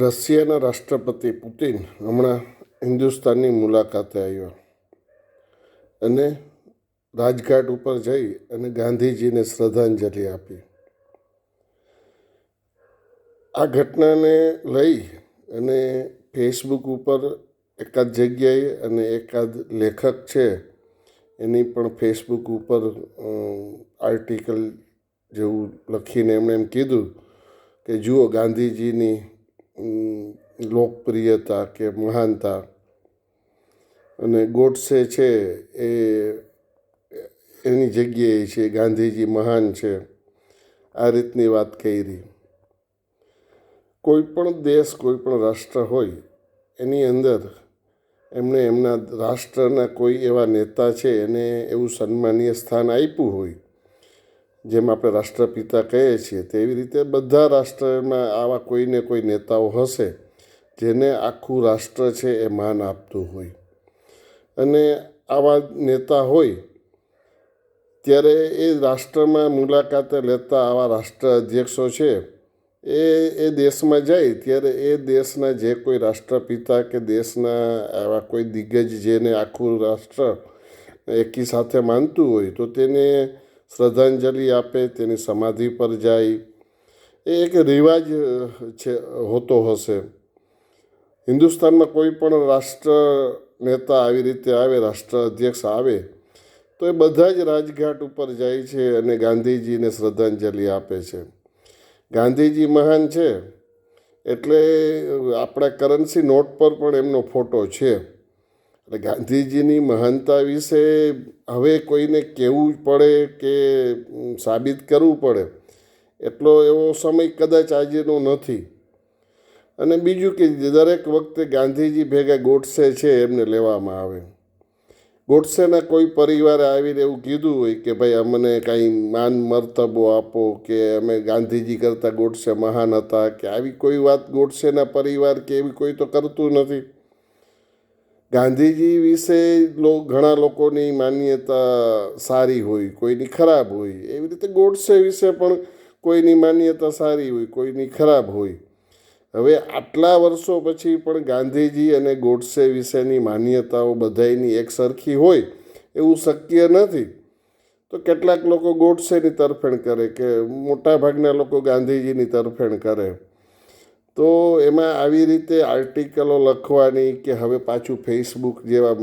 રશિયાના રાષ્ટ્રપતિ પુતિન હમણાં હિન્દુસ્તાનની મુલાકાતે આવ્યા. અને રાજઘાટ ઉપર જઈ અને ગાંધીજીને શ્રદ્ધાંજલિ આપી. આ ઘટનાને લઈ અને ફેસબુક ઉપર એકાદ જગ્યાએ અને એકાદ લેખક છે, એની પણ ફેસબુક ઉપર આર્ટિકલ જેવું લખીને એમણે એમ કીધું કે જુઓ ગાંધીજીની લોકપ્રિયતા કે મહાનતા. અને ગોડસે છે એ એની જગ્યાએ છે, ગાંધીજી મહાન છે. આ રીતની વાત કરી કોઈ પણ દેશ, કોઈ પણ રાષ્ટ્ર હોય, એની અંદર એમણે એમના રાષ્ટ્રના કોઈ એવા નેતા છે, એને એવું સન્માનીય સ્થાન આપ્યું હોય, જેમ આપણે રાષ્ટ્રપિતા કહીએ છીએ, તેવી રીતે બધા રાષ્ટ્રમાં આવા કોઈને કોઈ નેતાઓ હશે. જેને આખું રાષ્ટ્ર છે એ માન આપતું હોય. અને આવા નેતા હોય, ત્યારે એ રાષ્ટ્રમાં મુલાકાતે લેતા આવા રાષ્ટ્ર અધ્યક્ષો છે, એ એ દેશમાં જાય, ત્યારે એ દેશના જે કોઈ રાષ્ટ્રપિતા કે દેશના આવા કોઈ દિગ્ગજ જેને આખું રાષ્ટ્ર એકી સાથે માનતું હોય, તો તેને શ્રદ્ધાંજલિ આપે, તેની સમાધિ પર જાય. એ એક રિવાજ છે, હોતો હશે. હિન્દુસ્તાનમાં કોઈ પણ રાષ્ટ્ર નેતા આવી રીતે આવે, રાષ્ટ્ર અધ્યક્ષ આવે, તો એ બધા જ રાજઘાટ ઉપર જાય છે અને ગાંધીજીને શ્રદ્ધાંજલિ આપે છે. ગાંધીજી મહાન છે, એટલે આપણા કરન્સી નોટ પર પણ એમનો ફોટો છે. એટલે ગાંધીજીની મહાનતા વિશે હવે કોઈને કહેવું પડે કે સાબિત કરવું પડે, એટલો એવો સમય કદાચ આજેનો નથી. અને બીજું કે દરેક વખતે ગાંધીજી ભેગા ગોડસે છે એમને લેવામાં આવે. ગોડસેના કોઈ પરિવારે આવીને એવું કીધું હોય કે ભાઈ અમને કાંઈ માન મર્તબો આપો કે અમે ગાંધીજી કરતાં ગોડસે મહાન હતા કે આવી કોઈ વાત ગોડસેના પરિવાર કે એવી કોઈ તો કરતું નથી. ગાંધીજી વિશે ઘણા લોકોની માન્યતા સારી હોય, કોઈની ખરાબ હોય. એવી રીતે ગોડસે વિશે પણ કોઈની માન્યતા સારી હોય, કોઈની ખરાબ હોય. હવે આટલા વર્ષો પછી પણ ગાંધીજી અને ગોડસે વિશેની માન્યતાઓ બધાની એક સરખી હોય એવું શક્ય નથી. તો કેટલાક લોકો ગોડસેની તરફેણ કરે કે મોટાભાગના લોકો ગાંધીજીની તરફેણ કરે. તો એમાં આવી રીતે આર્ટિકલો લખવાની કે હવે પાછું ફેસબુક જેવા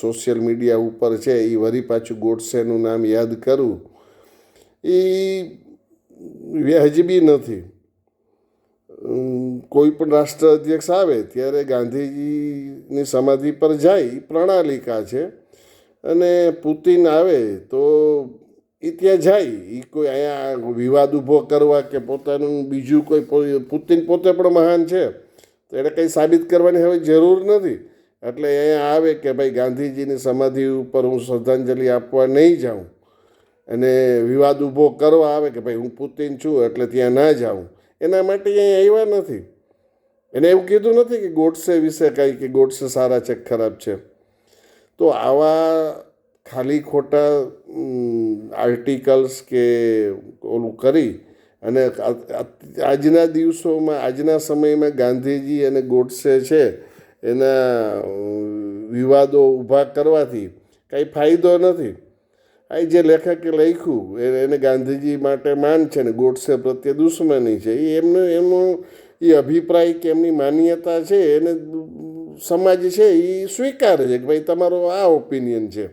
સોશિયલ મીડિયા ઉપર છે એ વરી પાછું ગોડસેનું નામ યાદ કરવું એ વ્યાજબી નથી. કોઈ પણ રાષ્ટ્ર અધ્યક્ષ આવે ત્યારે ગાંધીજીની સમાધિ પર જાય પ્રણાલિકા છે. અને પુતિન આવે તો એ ત્યાં જાય. એ કોઈ અહીંયા વિવાદ ઊભો કરવા કે પોતાનું બીજું કોઈ પુતિન પોતે પણ મહાન છે. તો એને કંઈ સાબિત કરવાની હવે જરૂર નથી. એટલે અહીંયા આવે કે ભાઈ ગાંધીજીની સમાધિ ઉપર હું શ્રદ્ધાંજલિ આપવા નહીં જાઉં. અને વિવાદ ઊભો કરવા આવે કે ભાઈ હું પુતિન છું એટલે ત્યાં ના જાઉં. એના માટે અહીંયા આવ્યા નથી. એને એવું કીધું નથી કે ગોડસે વિશે કાંઈ, કે ગોડસે સારા છે ખરાબ છે. તો આવા ખાલી ખોટા આર્ટિકલ્સ કે ઓલું કરી અને આજના દિવસોમાં, આજના સમયમાં ગાંધીજી અને ગોડસે છે, એના વિવાદો ઊભા કરવાથી કાંઈ ફાયદો નથી. આ જે લેખકે લખ્યું એને ગાંધીજી માટે માન છે ને ગોડસે પ્રત્યે દુશ્મની છે, એ એમનો એમનો એ અભિપ્રાય કે એમની માન્યતા છે, એને સમાજ છે, એ સ્વીકારે છે કે ભાઈ તમારો આ ઓપિનિયન છે.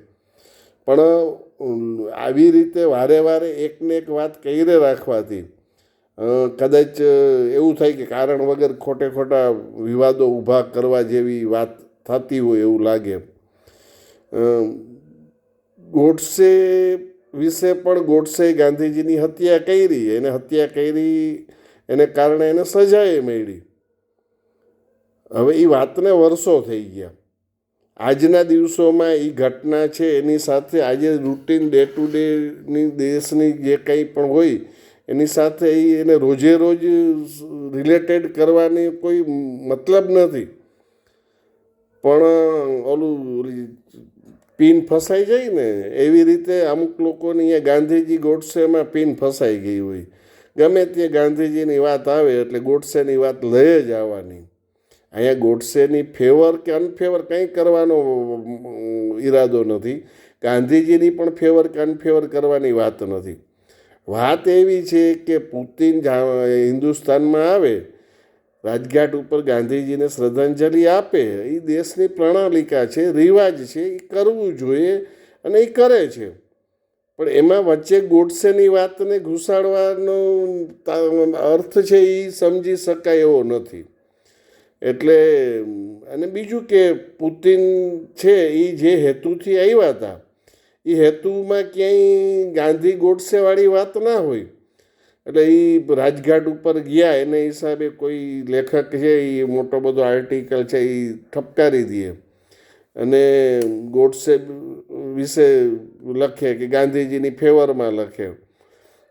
પણ આવી રીતે વારે વારે એકને એક વાત કહીને રાખવાથી કદાચ એવું થાય કે કારણ વગર ખોટે ખોટા વિવાદો ઊભા કરવા જેવી વાત થતી હોય એવું લાગે. ગોડસે વિશે પણ ગોડસે ગાંધીજીની હત્યા કરી, એને હત્યા કરી, એને કારણે એને સજાએ મળી. હવે એ વાતને વર્ષો થઈ ગયા. આજના દિવસોમાં એ ઘટના છે એની સાથે આજે રૂટીન ડે ટુ ડેની દેશની જે કંઈ પણ હોય, એની સાથે એને રોજે રોજ રિલેટેડ કરવાની કોઈ મતલબ નથી. પણ ઓલું પિન ફસાઈ જાય ને, એવી રીતે અમુક લોકોની અહીંયા ગાંધીજી ગોડસેમાં પિન ફસાઈ ગઈ હોય. ગમે તે ગાંધીજીની વાત આવે એટલે ગોડસેની વાત લઈ જ આવવાની. અહીંયા ગોડસેની ફેવર કે અનફેવર કંઈ કરવાનો ઈરાદો નથી. ગાંધીજીની પણ ફેવર કે અનફેવર કરવાની વાત નથી. વાત એવી છે કે પુતિન હિન્દુસ્તાનમાં આવે રાજઘાટ ઉપર ગાંધીજીને શ્રદ્ધાંજલિ આપે, એ દેશની પ્રણાલિકા છે, રિવાજ છે, એ કરવું જોઈએ અને એ કરે છે. પણ એમાં વચ્ચે ગોડસેની વાતને ઘુસાડવાનો અર્થ છે એ સમજી શકાય એવો નથી. એટલે, અને બીજું કે પુતિન છે એ જે હેતુથી આવ્યા હતા, એ હેતુમાં ક્યાંય ગાંધી ગોડસેવાળી વાત ના હોય. એટલે એ રાજઘાટ ઉપર ગયા, એને હિસાબે કોઈ લેખક છે એ મોટો બધો આર્ટિકલ છે એ ઠપકારી દે. અને ગોડસે વિશે લખે કે ગાંધીજીની ફેવરમાં લખે.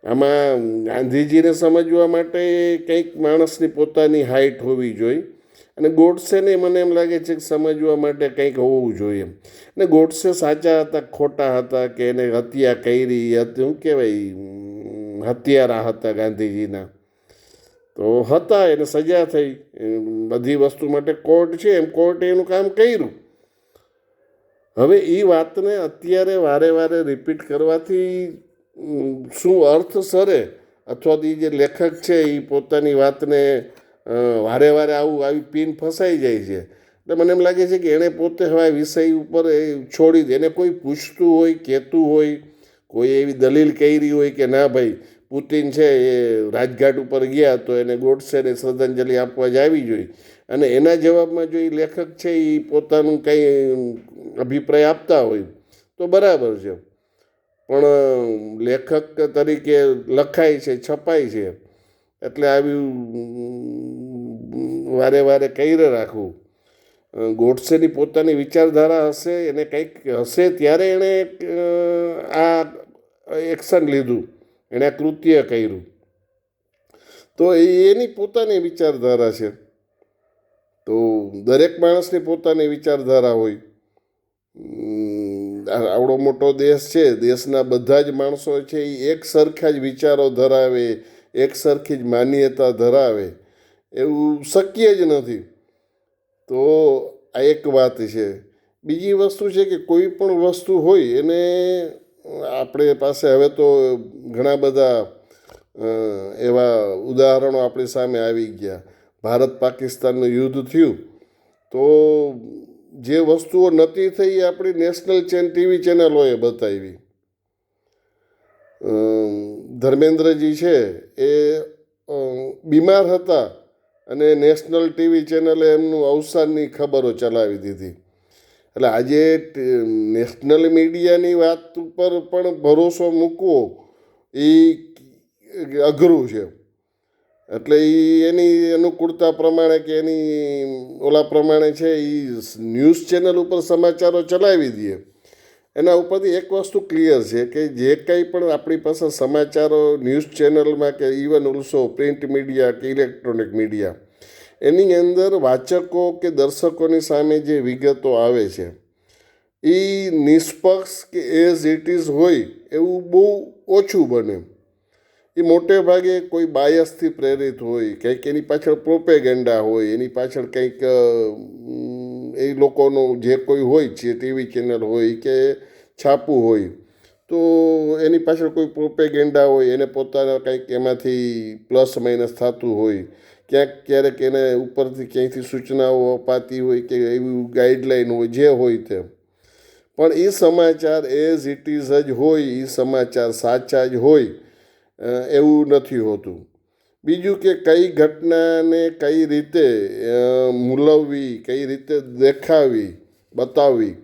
આમાં ગાંધીજીને સમજવા માટે કંઈક માણસની પોતાની હાઇટ હોવી જોઈએ. અને ગોડસેને મને એમ લાગે છે કે સમજવા માટે કંઈક હોવું જોઈએ. અને ગોડસે સાચા હતા, ખોટા હતા, કે એને હત્યા કરી હતી શું કહેવાય હત્યારા હતા ગાંધીજીના. તો હતા, એને સજા થઈ. બધી વસ્તુ માટે કોર્ટ છે, એમ કોર્ટે એનું કામ કર્યું. હવે એ વાતને અત્યારે વારે વારે રિપીટ કરવાથી શું અર્થ સરે? અથવા તો જે લેખક છે એ પોતાની વાતને વારે વારે આવું, આવી પીન ફસાઈ જાય છે. એટલે મને એમ લાગે છે કે એણે પોતે હવે વિષય ઉપર એ છોડી દે. એને કોઈ પૂછતું હોય, કહેતું હોય, કોઈ એવી દલીલ કરી હોય કે ના ભાઈ પુતિન છે એ રાજઘાટ ઉપર ગયા તો એને ગોડસેને શ્રદ્ધાંજલિ આપવા જ આવી જોઈએ અને એના જવાબમાં જો એ લેખક છે એ પોતાનું કંઈ અભિપ્રાય આપતા હોય તો બરાબર છે. પણ લેખક તરીકે લખાય છે, છપાય છે. એટલે આવ્યું વારે વારે કહીને રાખવું. ગોડસેની પોતાની વિચારધારા હશે, એને કંઈક હશે ત્યારે એણે આ એક્શન લીધું. એણે કૃત્ય કર્યું. તો એની પોતાની વિચારધારા છે. તો દરેક માણસની પોતાની વિચારધારા હોય. આવડો મોટો દેશ છે. દેશના બધા જ માણસો છે એ એક સરખા જ વિચારો ધરાવે, એક સરખી જ માન્યતા ધરાવે. એવું શક્ય જ નથી. તો આ એક વાત છે. બીજી વસ્તુ છે કે કોઈ પણ વસ્તુ હોય એને આપણે પાસે હવે તો ઘણા બધા એવા ઉદાહરણો આપણી સામે આવી ગયા. ભારત પાકિસ્તાનનું યુદ્ધ થયું, તો જે વસ્તુઓ નહોતી થઈ એ આપણી નેશનલ ચેન ટીવી ચેનલોએ બતાવી. ધર્મેન્દ્રજી છે એ બીમાર હતા અને નેશનલ ટીવી ચેનલે એમનું અવસાનની ખબરો ચલાવી દીધી. એટલે આજે નેશનલ મીડિયાની વાત ઉપર પણ ભરોસો મૂકવો એ અઘરું છે. એટલે એ એની અનુકૂળતા પ્રમાણે કે એની ઓલા પ્રમાણે છે એ ન્યૂઝ ચેનલ ઉપર સમાચારો ચલાવી દઈએ. એના ઉપરથી એક વસ્તુ ક્લિયર છે કે જે કંઈ પણ આપણી પાસે સમાચારો ન્યૂઝ ચેનલમાં કે ઇવન ઓલ્સો પ્રિન્ટ મીડિયા કે ઇલેક્ટ્રોનિક મીડિયા એની અંદર વાચકો કે દર્શકોની સામે જે વિગતો આવે છે, એ નિષ્પક્ષ કે એઝ ઇટ ઇઝ હોય એવું બહુ ઓછું બને. એ મોટે ભાગે કોઈ બાયસથી પ્રેરિત હોય, કંઈક એની પાછળ પ્રોપેગેન્ડા હોય, એની પાછળ કંઈક એ લોકોનું જે કોઈ હોય છે ટીવી ચેનલ હોય, કે છાપું હોય, તો એની પાછળ કોઈ પ્રોપેગેન્ડા હોય, એને પોતાના કંઈક એમાંથી પ્લસ માઇનસ થતું હોય ક્યાંક ક્યારેક એને ઉપરથી ક્યાંયથી સૂચનાઓ અપાતી હોય કે એવી ગાઈડલાઈન હોય, જે હોય તે પણ એ સમાચાર એઝ ઇટ ઇઝ જ હોય એ સમાચાર સાચા જ હોય એવું નથી હોતું. બીજું કે કઈ ઘટનાને કઈ રીતે મૂલવવી, કઈ રીતે દેખાવી, બતાવવી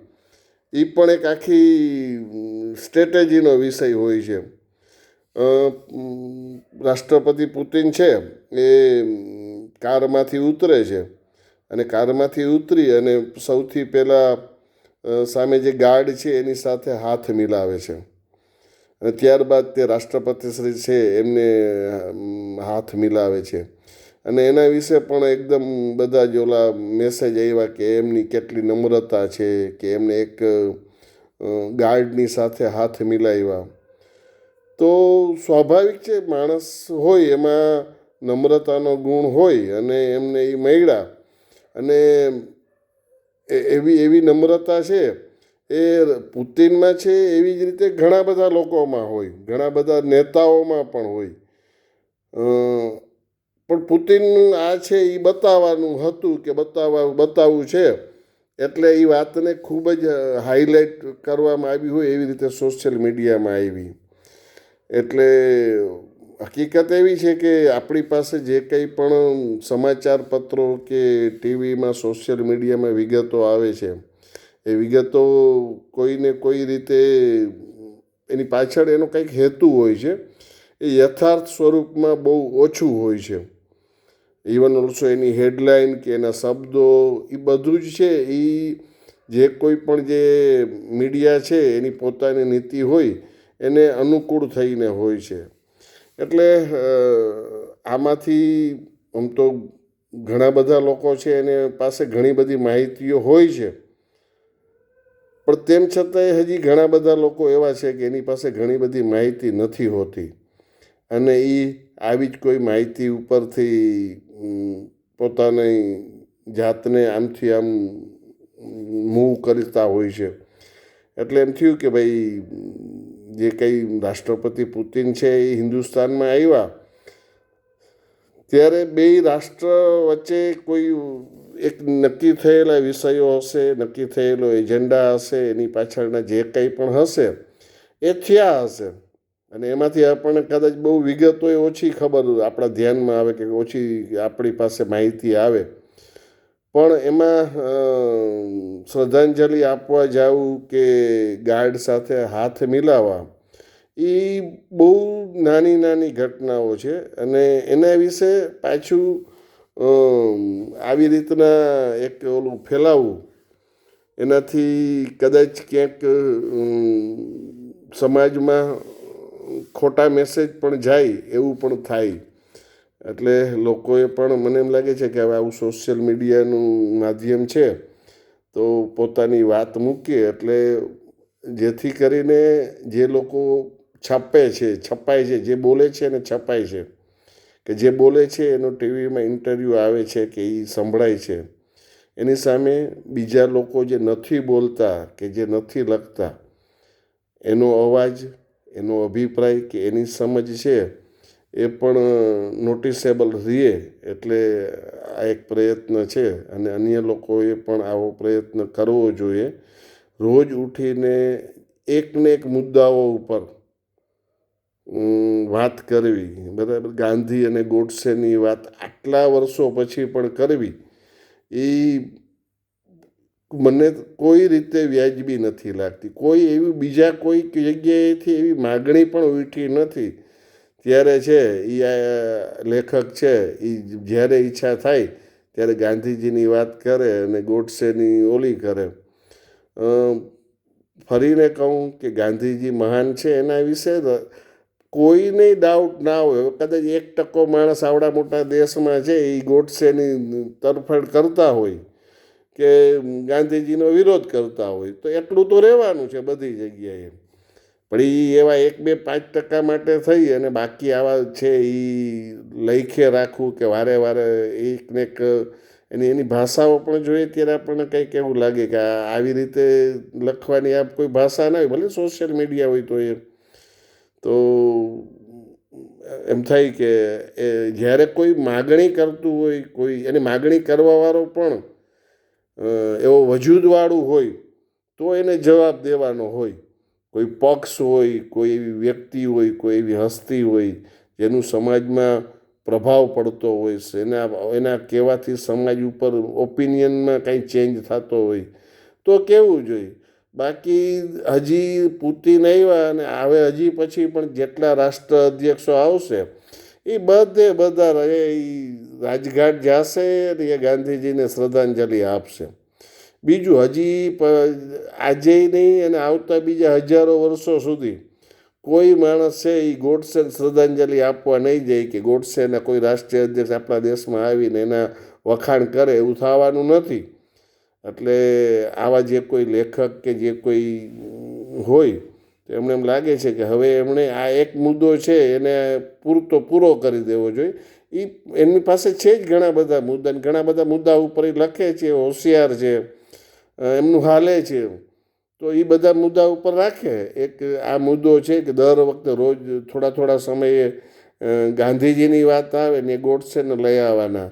એ પણ એક આખી સ્ટ્રેટેજીનો વિષય હોય છે. રાષ્ટ્રપતિ પુતિન છે, એ કારમાંથી ઉતરે છે. અને કારમાંથી ઉતરી અને સૌથી પહેલાં સામે જે ગાર્ડ છે એની સાથે હાથ મિલાવે છે. અને ત્યારબાદ તે રાષ્ટ્રપતિશ્રી છે એમને હાથ મિલાવે છે. અને એના વિશે પણ એકદમ બધા જ ઓલા મેસેજ આવ્યા કે એમની કેટલી નમ્રતા છે કે એમને એક ગાર્ડની સાથે હાથ મિલાવ્યા તો સ્વાભાવિક છે, માણસ હોય એમાં નમ્રતાનો ગુણ હોય અને એમને એ મળ્યા અને એવી એવી નમ્રતા છે, એ પુતિનમાં છે એવી જ રીતે ઘણા બધા લોકોમાં હોય, ઘણા બધા નેતાઓમાં પણ હોય. પણ પુતિન આ છે એ બતાવવાનું હતું કે બતાવવા બતાવવું છે, એટલે એ વાતને ખૂબ જ હાઇલાઇટ કરવામાં આવી હોય એવી રીતે સોશિયલ મીડિયામાં આવી. એટલે હકીકત એવી છે કે આપણી પાસે જે કંઈ પણ સમાચાર પત્રો કે ટીવીમાં, સોશિયલ મીડિયામાં વિગતો આવે છે, એ વિગતો કોઈને કોઈ રીતે એની પાછળ એનો કંઈક હેતુ હોય છે, એ યથાર્થ સ્વરૂપમાં બહુ ઓછું હોય છે. ઇવન ઓલ્સો એની હેડલાઇન કે એના શબ્દો, એ બધું જ છે, એ જે કોઈ પણ જે મીડિયા છે, એની પોતાની નીતિ હોય, એને અનુકૂળ થઈને હોય છે. એટલે આમાંથી આમ તો ઘણા બધા લોકો છે એને પાસે ઘણી બધી માહિતીઓ હોય છે. પણ તેમ છતાંય હજી ઘણા બધા લોકો એવા છે કે એની પાસે ઘણી બધી માહિતી નથી હોતી. અને એ આવી જ કોઈ માહિતી ઉપરથી પોતાની જાતને આમથી આમ મૂવ કરતા હોય છે. એટલે એમ થયું કે ભાઈ જે કંઈ રાષ્ટ્રપતિ પુતિન છે એ હિન્દુસ્તાનમાં આવ્યા, ત્યારે બે રાષ્ટ્ર વચ્ચે કોઈ એક નક્કી થયેલા વિષયો હશે, નક્કી થયેલો એજન્ડા હશે, એની પાછળના જે કંઈ પણ હશે, એ થયા હશે. અને એમાંથી આપણને કદાચ બહુ વિગતો ઓછી ખબર આપણા ધ્યાનમાં આવે કે ઓછી આપણી પાસે માહિતી આવે. પણ એમાં શ્રદ્ધાંજલિ આપવા જવું કે ગાર્ડ સાથે હાથ મિલાવવા એ બહુ નાની નાની ઘટનાઓ છે. અને એના વિશે પાછું આવી રીતના એક ઓલું ફેલાવવું એનાથી કદાચ ક્યાંક સમાજમાં ખોટા મેસેજ પણ જાય એવું પણ થાય. એટલે લોકોએ પણ મને એમ લાગે છે કે હવે આવું સોશિયલ મીડિયાનું માધ્યમ છે, તો પોતાની વાત મૂકીએ એટલે જેથી કરીને જે લોકો છાપે છે, છપાય છે, જે બોલે છે અને છપાય છે. કે જે બોલે છે એનો ટીવીમાં ઇન્ટરવ્યૂ આવે છે કે એ સંભળાય છે. એની સામે બીજા લોકો જે નથી બોલતા કે જે નથી લખતા, એનો અવાજ, એનો અભિપ્રાય કે એની સમજ છે એ પણ નોટિસેબલ રહે એટલે આ એક પ્રયત્ન છે અને અન્ય લોકોએ પણ આવો પ્રયત્ન કરવો જોઈએ. રોજ ઉઠીને એકને એક મુદ્દાઓ ઉપર વાત કરવી. બરાબર? ગાંધી અને ગોડસેની વાત આટલા વર્ષો પછી પણ કરવી. એ મને કોઈ રીતે વ્યાજબી નથી લાગતી. કોઈ એવી, બીજા કોઈ જગ્યાએથી એવી માગણી પણ ઉઠી નથી. ત્યારે છે એ લેખક છે એ જ્યારે ઈચ્છા થાય, ત્યારે ગાંધીજીની વાત કરે અને ગોડસેની ઓલી કરે. ફરીને કહું કે ગાંધીજી મહાન છે એના વિશે કોઈને ડાઉટ ના હોય. કદાચ એક ટકો માણસ આવડા મોટા દેશમાં છે એ ગોડસેની તરફેણ કરતા હોય કે ગાંધીજીનો વિરોધ કરતા હોય. તો એટલું તો રહેવાનું છે બધી જગ્યાએ. પણ એ એવા એક બે પાંચ ટકા માટે થઈ અને બાકી આવા છે એ લઈખે રાખવું કે વારે વારે એક ને એક એની એની ભાષાઓ પણ જોઈએ ત્યારે આપણને કંઈક એવું લાગે કે આવી રીતે લખવાની આ કોઈ ભાષા ના હોય, ભલે સોશિયલ મીડિયા હોય તો એ. તો એમ થાય કે એ જ્યારે કોઈ માગણી કરતું હોય, કોઈ એની માગણી કરવાવાળો પણ એવો વજૂદવાળું હોય, તો એને જવાબ દેવાનો હોય. કોઈ પક્ષ હોય, કોઈ એવી વ્યક્તિ હોય, કોઈ એવી હસ્તી હોય, જેનું સમાજમાં પ્રભાવ પડતો હોય છે એના એના કહેવાથી સમાજ ઉપર ઓપિનિયનમાં કંઈ ચેન્જ થતો હોય, તો કેવું જોઈએ? બાકી હજી પુતિન આવ્યા અને હવે હજી પછી પણ જેટલા રાષ્ટ્ર અધ્યક્ષો આવશે, એ બધે બધા રહે, એ રાજઘાટ જશે અને એ ગાંધીજીને શ્રદ્ધાંજલિ આપશે. બીજું હજી આજે નહીં અને આવતા બીજા હજારો વર્ષો સુધી કોઈ માણસ છે એ ગોડસેને શ્રદ્ધાંજલિ આપવા નહીં જાય કે ગોડસેના કોઈ રાષ્ટ્રીય અધ્યક્ષ આપણા દેશમાં આવીને એના વખાણ કરે એવું થવાનું નથી. એટલે આવા જે કોઈ લેખક કે જે કોઈ હોય, તો એમને એમ લાગે છે કે હવે એમણે આ એક મુદ્દો છે એને પૂરતો પૂરો કરી દેવો જોઈએ. એ એમની પાસે છે જ ઘણા બધા મુદ્દા ઘણા બધા મુદ્દા ઉપર લખે છે હોશિયાર છે. એમનું હાલે છે તો એ બધા મુદ્દા ઉપર રાખે. એક આ મુદ્દો છે કે દર વખતે રોજ થોડા થોડા સમયે ગાંધીજીની વાત આવે ને એ ગોડસેને લઈ આવવાના.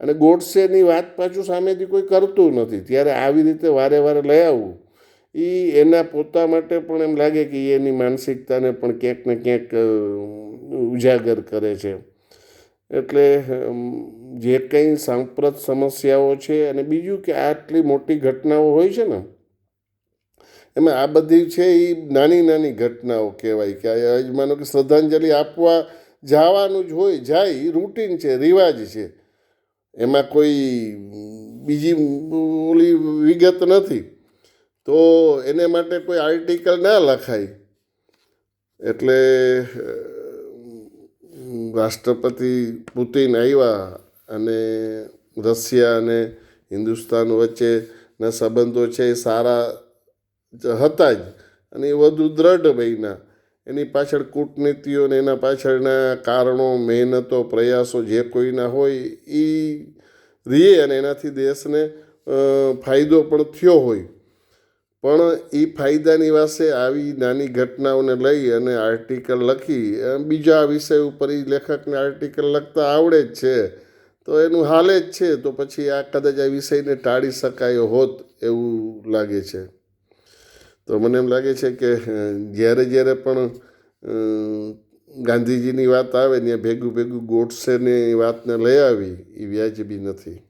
અને ગોડસેની વાત પાછું સામેથી કોઈ કરતું નથી. ત્યારે આવી રીતે વારે વારે લઈ આવવું. એ એના પોતા માટે પણ એમ લાગે કે એની માનસિકતાને પણ ક્યાંક ને ક્યાંક ઉજાગર કરે છે એટલે જે કંઈ સાંપ્રત સમસ્યાઓ છે અને બીજું કે આટલી મોટી ઘટનાઓ હોય છે ને, એમાં આ બધી છે એ નાની નાની ઘટનાઓ કહેવાય કે માનો કે શ્રદ્ધાંજલિ આપવા જવાનું જ હોય, જાય રૂટીન છે, રિવાજ છે. એમાં કોઈ બીજી ઓલી વિગત નથી. તો એને માટે કોઈ આર્ટિકલ ના લખાય. એટલે રાષ્ટ્રપતિ પુતિન આવ્યા અને રશિયા અને હિન્દુસ્તાન વચ્ચેના સંબંધો છે એ સારા હતા જ. અને એ વધુ દ્રઢ બન્યા. એની પાછળ કૂટનીતિઓ ને એના પાછળના કારણો, મહેનતો, પ્રયાસો જે કોઈના હોય એ રીએ અને એનાથી દેશને ફાયદો પણ થયો હોય. પણ એ ફાયદાની વાસે આવી નાની ઘટનાઓને લઈ અને આર્ટિકલ લખી બીજા વિષય ઉપર એ લેખકને આર્ટિકલ લખતા આવડે જ છે. તો એનું હાલે જ છે, તો પછી આ કદાચ આ વિષયને ટાળી શકાયો હોત એવું લાગે છે. તો મને એમ લાગે છે કે જ્યારે જ્યારે પણ ગાંધીજીની વાત આવે ને ભેગું ભેગું ગોડસેની વાતને લઈ આવી એ વ્યાજબી નથી.